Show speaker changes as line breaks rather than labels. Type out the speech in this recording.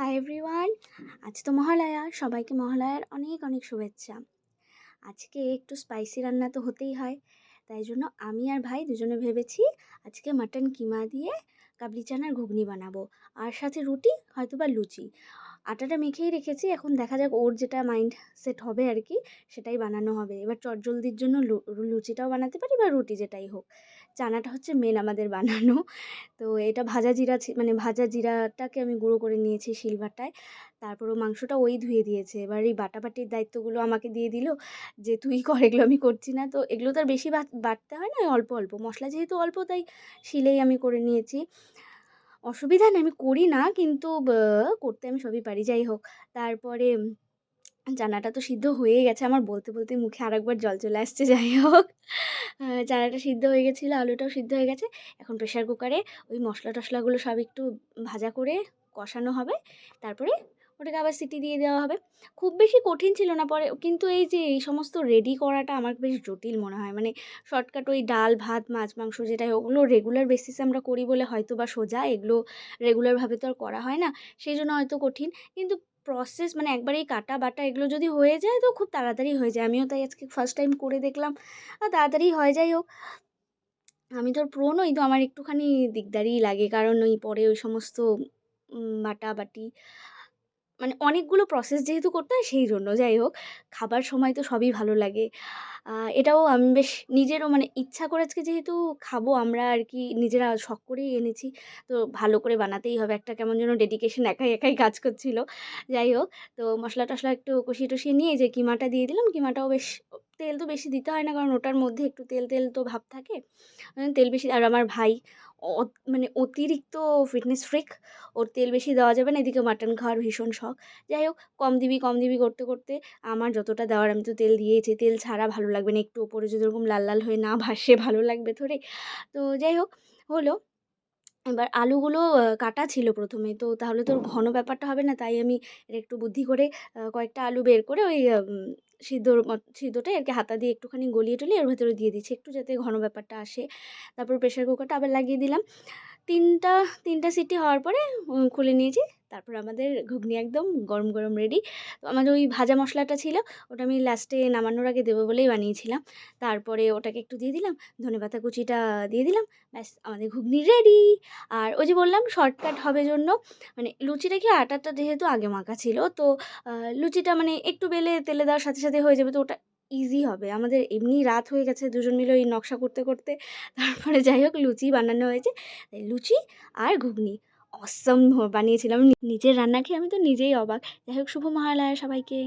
Hi everyone আজ তো মহালয়া। সবাইকে মহালয়ার অনেক অনেক শুভেচ্ছা। আজকে একটু স্পাইসি রান্না তো হতেই হয়। তাই জন্য আমি আর ভাই দুজনে ভেবেছি আজকে মাটন কিমা দিয়ে কাবলি চানার ঘুগনি বানাবো। আর সাথে রুটি হয়তো বা লুচি। আটাটা মেখেই রেখেছি, এখন দেখা যাক ওর যেটা মাইন্ড সেট হবে আর কি সেটাই বানানো হবে। এবার চটজলদির জন্য লুচিটাও বানাতে পারি বা রুটি যেটাই হোক। চানাটা হচ্ছে মেন আমাদের বানানো। তো এটা ভাজা জিরা মানে ভাজা জিরাটাকে আমি গুঁড়ো করে নিয়েছি শিলবাটায় তারপর ও মাংসটা ওই ধুয়ে দিয়েছে। এবার এই বাটাবাটির দায়িত্বগুলো আমাকে দিয়ে দিল যে, তুই কর, এগুলো আমি করছি না। তো এগুলো তো আর বেশি বাট- বাটতে হয় না অল্প অল্প। মশলা যেহেতু অল্প, তাই শিলেই আমি করে নিয়েছি। অসুবিধা নেই, আমি করি না কিন্তু করতে আমি সবই পারি। যাই হোক, তারপরে চানাটা তো সিদ্ধ হয়ে গেছে। আমার বলতে বলতে মুখে আরেকবার জল চলে আসছে, যাই হোক। চানাটা সিদ্ধ হয়ে গেছিল, আলুটাও সিদ্ধ হয়ে গেছে। এখন প্রেশার কুকারে ওই মশলা টশলাগুলো সব একটু ভাজা করে কষানো হবে। তারপরে ওটাকে আবার সিটি দিয়ে দেওয়া হবে। খুব বেশি কঠিন ছিল না পরে, কিন্তু এই যে এই সমস্ত রেডি করাটা আমার বেশ জটিল মনে হয়। মানে শর্টকাট ওই ডাল, ভাত, মাছ, মাংস যেটা ওগুলো রেগুলার বেসিসে আমরা করি বলে হয়তো বা সোজা, এগুলো রেগুলারভাবে তো আর করা হয় না, সেই জন্য হয়তো কঠিন। কিন্তু প্রসেস মানে একবারেই কাটা বাটা এগুলো যদি হয়ে যায় তো খুব তাড়াতাড়ি হয়ে যায়। আমিও তাই আজকে ফার্স্ট টাইম করে দেখলাম। আর তাড়াতাড়ি হয়ে যাই হোক, আমি তো প্রো নই, তো আমার একটুখানি দিকদারিই লাগে। কারণ ওই পরে ওই সমস্ত বাটা বাটাবাটি মানে অনেকগুলো প্রসেস যেহেতু করতে হয় সেই জন্য। যাই হোক, খাবার সময় তো সবই ভালো লাগে। এটাও আমি বেশ নিজেরও মানে ইচ্ছা করে আজকে যেহেতু খাব, আমরা আর কি নিজেরা শখ করেই এনেছি। তো ভালো করে বানাতেই হবে। একটা কেমন যেন ডেডিকেশন একাই একাই কাজ করছিল। যাই হোক, তো মশলা টশলা একটু কষিয়ে টষিয়ে নিয়ে যে কিমাটা দিয়ে দিলাম, কিমাটাও বেশ তেল তো বেশি দিতে হয় না কারণ ওটার মধ্যে একটু তেল তেল তো ভাব থাকে। তেল বেশি, আর আমার ভাই মানে অতিরিক্ত ফিটনেস ফ্রিক ওর তেল বেশি দেওয়া যাবে না, এদিকে মাটন খাওয়ার ভীষণ শখ। যাই হোক, কম দিবি কম দিবি করতে করতে আমার যতটা দেওয়ার আমি তো তেল দিয়েছি তেল ছাড়া ভালো লাগবে না, একটু ওপরে যদি ওরকম লাল লাল হয়ে না ভাসে, ভালো লাগবে থোড়ে তো যাই হোক, হলো। এবার আলুগুলো কাটা ছিল প্রথমে। তো তাহলে তো ঘন ব্যাপারটা হবে না, তাই আমি একটু বুদ্ধি করে কয়েকটা আলু বের করে ওই সিদ্ধর মত সিদ্ধটা আর কি হাতা দিয়ে একটুখানি গলিয়ে টলিয়ে এর ভেতরে দিয়ে দিচ্ছি, একটু যাতে ঘন ব্যাপারটা আসে। তারপর প্রেশার কুকারটা আবার লাগিয়ে দিলাম। তিনটা তিনটা সিটি হওয়ার পরে খুলে নিয়েছি। তারপর আমাদের ঘুগনি একদম গরম গরম রেডি তো আমাদের ওই ভাজা মশলাটা ছিল, ওটা আমি লাস্টে নামানোর আগে দেবো বলেই বানিয়েছিলাম। তারপরে ওটাকে একটু দিয়ে দিলাম ধনেপাতা কুচিটা দিয়ে দিলাম, ব্যাস আমাদের ঘুগনি রেডি আর ওই যে বললাম শর্টকাট হবে জন্য মানে লুচিটা কি আটাটা যেহেতু আগে মাখা ছিল, তো লুচিটা মানে একটু বেলে তেলে দেওয়ার সাথে সাথে হয়ে যাবে, তো ওটা ইজি হবে। আমাদের এমনি রাত হয়ে গেছে, দুজন মিলে ওই নকশা করতে করতে। তারপরে যাই হোক, লুচি বানানো হয়েছে। লুচি আর ঘুগনি। অসম বানিয়েছিলাম। নিজের রান্না খেয়ে আমি তো নিজেই অবাক। যাই হোক শুভ মহালয়া সবাইকে।